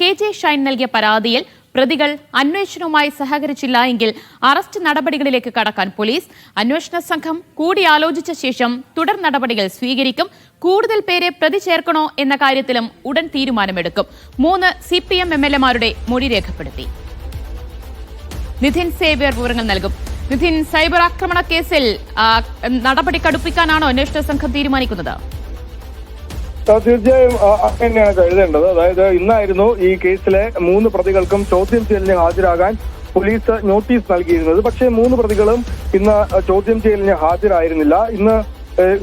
K J Shine നൽകിയ പരാതിയിൽ പ്രതികൾ അന്വേഷണവുമായി സഹകരിച്ചില്ല എങ്കിൽ അറസ്റ്റ് നടപടികളിലേക്ക് കടക്കാൻ പോലീസ് അന്വേഷണ സംഘം കൂടിയാലോചിച്ച ശേഷം തുടർ നടപടികൾ സ്വീകരിക്കും. കൂടുതൽ പേരെ പ്രതി ചേർക്കണോ എന്ന കാര്യത്തിലും ഉടൻ തീരുമാനമെടുക്കും. മൂന്ന് C P M M L എമാരുടെ മൊഴി രേഖപ്പെടുത്തി. നിധിൻ സേവ്യർ വിവരങ്ങൾ നൽകും. നിധിൻ സൈബർ ആക്രമണ കേസിൽ നടപടി കടുപ്പിക്കാനാണോ അന്വേഷണ സംഘം തീരുമാനിക്കുന്നത്? തീർച്ചയായും അങ്ങനെയാണ് കരുതേണ്ടത്. അതായത് ഇന്നായിരുന്നു ഈ കേസിലെ മൂന്ന് പ്രതികൾക്കും ചോദ്യം ചെയ്യലിന് ഹാജരാകാൻ പോലീസ് നോട്ടീസ് നൽകിയിരുന്നത്. പക്ഷേ മൂന്ന് പ്രതികളും ഇന്ന് ചോദ്യം ചെയ്യലിന് ഹാജരായിരുന്നില്ല. ഇന്ന്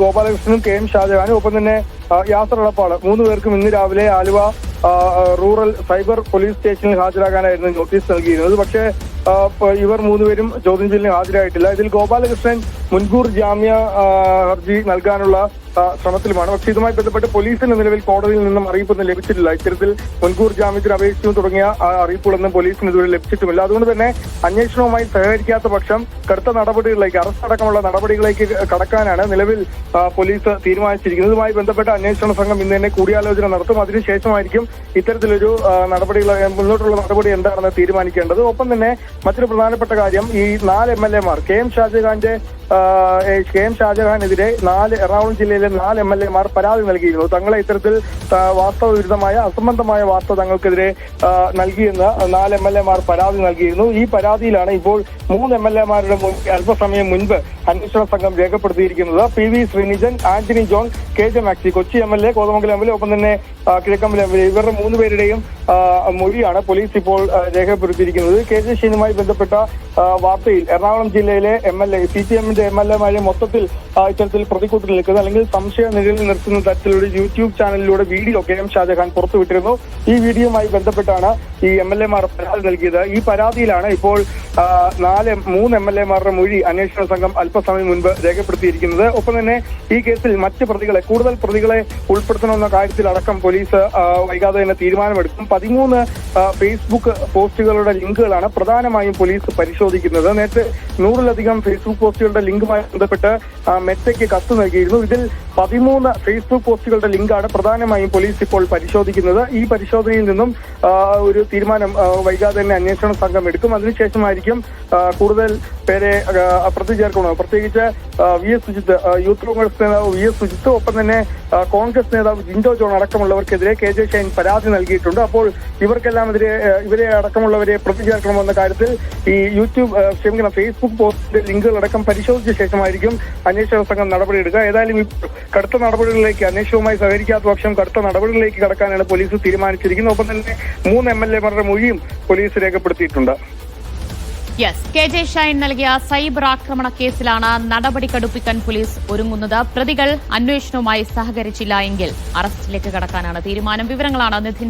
ഗോപാലകൃഷ്ണനും കെ എം ഷാജഹാനും ഒപ്പം തന്നെ യാത്ര ഉളപ്പാട് മൂന്ന് പേർക്കും ഇന്ന് രാവിലെ ആലുവ റൂറൽ സൈബർ പോലീസ് സ്റ്റേഷനിൽ ഹാജരാകാനായിരുന്നു നോട്ടീസ് നൽകിയിരുന്നത്. പക്ഷേ ഇവർ മൂന്നുപേരും ചോദ്യം ചെയ്യലിന് ഹാജരായിട്ടില്ല. ഇതിൽ ഗോപാലകൃഷ്ണൻ മുൻകൂർ ജാമ്യ ഹർജി നൽകാനുള്ള ശ്രമത്തിലുമാണ്. പക്ഷേ ഇതുമായി ബന്ധപ്പെട്ട് പോലീസിന് നിലവിൽ കോടതിയിൽ നിന്നും അറിയിപ്പൊന്നും ലഭിച്ചിട്ടില്ല. ഇത്തരത്തിൽ മുൻകൂർ ജാമ്യത്തിന് അപേക്ഷിച്ചു തുടങ്ങിയ അറിയിപ്പുകളൊന്നും പോലീസിന് ഇതുവരെ ലഭിച്ചിട്ടുമില്ല. അതുകൊണ്ട് തന്നെ അന്വേഷണവുമായി സഹകരിക്കാത്ത പക്ഷം കടുത്ത നടപടികളിലേക്ക് അറസ്റ്റ് അടക്കമുള്ള നടപടികളിലേക്ക് കടക്കാനാണ് നിലവിൽ പോലീസ് തീരുമാനിച്ചിരിക്കുന്നത്. ഇതുമായി ബന്ധപ്പെട്ട അന്വേഷണ സംഘം ഇന്ന് തന്നെ കൂടിയാലോചന നടത്തും. അതിനുശേഷമായിരിക്കും ഇത്തരത്തിലൊരു നടപടികൾ മുന്നോട്ടുള്ള നടപടി എന്താണെന്ന് തീരുമാനിക്കേണ്ടത്. ഒപ്പം തന്നെ മറ്റൊരു പ്രധാനപ്പെട്ട കാര്യം ഈ നാല് എം എൽ എമാർ കെ എം ഷാജഹാന്റെ കെ എം ഷാജഹാനെതിരെ നാല് എറണാകുളം ജില്ലയിലെ നാല് എം എൽ എമാർ പരാതി നൽകിയിരുന്നു. തങ്ങളെ ഇത്തരത്തിൽ വാസ്തവ വിരുദ്ധമായ അസംബന്ധമായ വാർത്ത തങ്ങൾക്കെതിരെ നൽകിയെന്ന് നാല് എം എൽ എമാർ പരാതി നൽകിയിരുന്നു. ഈ പരാതിയിലാണ് ഇപ്പോൾ മൂന്ന് എം എൽ എമാരുടെ അല്പസമയം മുൻപ് അന്വേഷണ സംഘം രേഖപ്പെടുത്തിയിരിക്കുന്നത് P V Sreenijan Antony John K J Maxi Kochi M L A Kothamangalam M L A ഒപ്പം തന്നെ കിഴക്കമ്പല എം എൽ എ ഇവരുടെ മൂന്ന് പേരുടെയും മൊഴിയാണ് പോലീസ് ഇപ്പോൾ രേഖപ്പെടുത്തിയിരിക്കുന്നത്. കെ ജെ ഷീനുമായി ബന്ധപ്പെട്ട വാർത്തയിൽ എറണാകുളം ജില്ലയിലെ M L A C P എമ്മിന്റെ എം എൽ എമാരെ മൊത്തത്തിൽ ഇത്തരത്തിൽ പ്രതിക്കൂട്ടിൽ നിൽക്കുന്നത് അല്ലെങ്കിൽ സംശയ നിഴലിൽ നിർത്തുന്ന തരത്തിലൊരു യൂട്യൂബ് ചാനലിലൂടെ വീഡിയോ കെ എം ഷാജഹാൻ പുറത്തുവിട്ടിരുന്നു. ഈ വീഡിയോയുമായി ബന്ധപ്പെട്ടാണ് ഈ എം എൽ എമാർ പരാതി നൽകിയത്. ഈ പരാതിയിലാണ് ഇപ്പോൾ നാല് മൂന്ന് എം എൽ എമാരുടെ മൊഴി അന്വേഷണ സംഘം അല്പസമയം മുൻപ് രേഖപ്പെടുത്തിയിരിക്കുന്നത്. ഒപ്പം തന്നെ ഈ കേസിൽ മറ്റ് പ്രതികളെ കൂടുതൽ പ്രതികളെ ഉൾപ്പെടുത്തണമെന്ന കാര്യത്തിൽ അടക്കം പോലീസ് വൈകാതെ തന്നെ തീരുമാനമെടുക്കും. പതിമൂന്ന് ഫേസ്ബുക്ക് പോസ്റ്റുകളുടെ ലിങ്കുകളാണ് പ്രധാനമായും പോലീസ് പരിശോധിക്കുന്നത്. നേരത്തെ നൂറിലധികം ഫേസ്ബുക്ക് പോസ്റ്റുകളുടെ ലിങ്കുമായി ബന്ധപ്പെട്ട് മെറ്റയ്ക്ക് കത്ത് നൽകിയിരുന്നു. ഇതിൽ പതിമൂന്ന് ഫേസ്ബുക്ക് പോസ്റ്റുകളുടെ ലിങ്കാണ് പ്രധാനമായും പോലീസ് ഇപ്പോൾ പരിശോധിക്കുന്നത്. ഈ പരിശോധനയിൽ നിന്നും ഒരു തീരുമാനം വൈകാതെ തന്നെ അന്വേഷണ സംഘം എടുക്കും. അതിനുശേഷമായിരിക്കും കൂടുതൽ പേരെ പ്രതി ചേർക്കണം പ്രത്യേകിച്ച് V S Sujith youth Congress നേതാവ് വി എസ് സുജിത്ത് ഒപ്പം തന്നെ കോൺഗ്രസ് നേതാവ് ജിൻഡോ ജോൺ അടക്കമുള്ളവർക്കെതിരെ കെ ജെ ഷൈൻ പരാതി നൽകിയിട്ടുണ്ട്. അപ്പോൾ ഇവർക്കെല്ലാം എതിരെ ഇവരെ അടക്കമുള്ളവരെ പ്രതി ചേർക്കണമെന്ന കാര്യത്തിൽ ഈ യൂട്യൂബ് ക്ഷമിക്കണം ഫേസ്ബുക്ക് പോസ്റ്റിന്റെ ലിങ്കുകൾ അടക്കം പരിശോധിച്ച ശേഷമായിരിക്കും അന്വേഷണ സംഘം നടപടിയെടുക്കുക. ഏതായാലും കടുത്ത നടപടികളിലേക്ക് അന്വേഷണവുമായി സഹകരിക്കാത്ത പക്ഷം കടുത്ത നടപടികളിലേക്ക് കടക്കാനാണ് പോലീസ് തീരുമാനിച്ചിരിക്കുന്നത്. ഒപ്പം തന്നെ മൂന്ന് എം എൽ എമാരുടെ മൊഴിയും പോലീസ് രേഖപ്പെടുത്തിയിട്ടുണ്ട്. യെസ് കെ ജെ ഷൈൻ നൽകിയ സൈബർ ആക്രമണ കേസിലാണ് നടപടി കടുപ്പിക്കാൻ പോലീസ് ഒരുങ്ങുന്നത്. പ്രതികൾ അന്വേഷണവുമായി സഹകരിച്ചില്ല എങ്കിൽ അറസ്റ്റിലേക്ക് കടക്കാനാണ് തീരുമാനം. വിവരങ്ങളാണ് നിധിൻ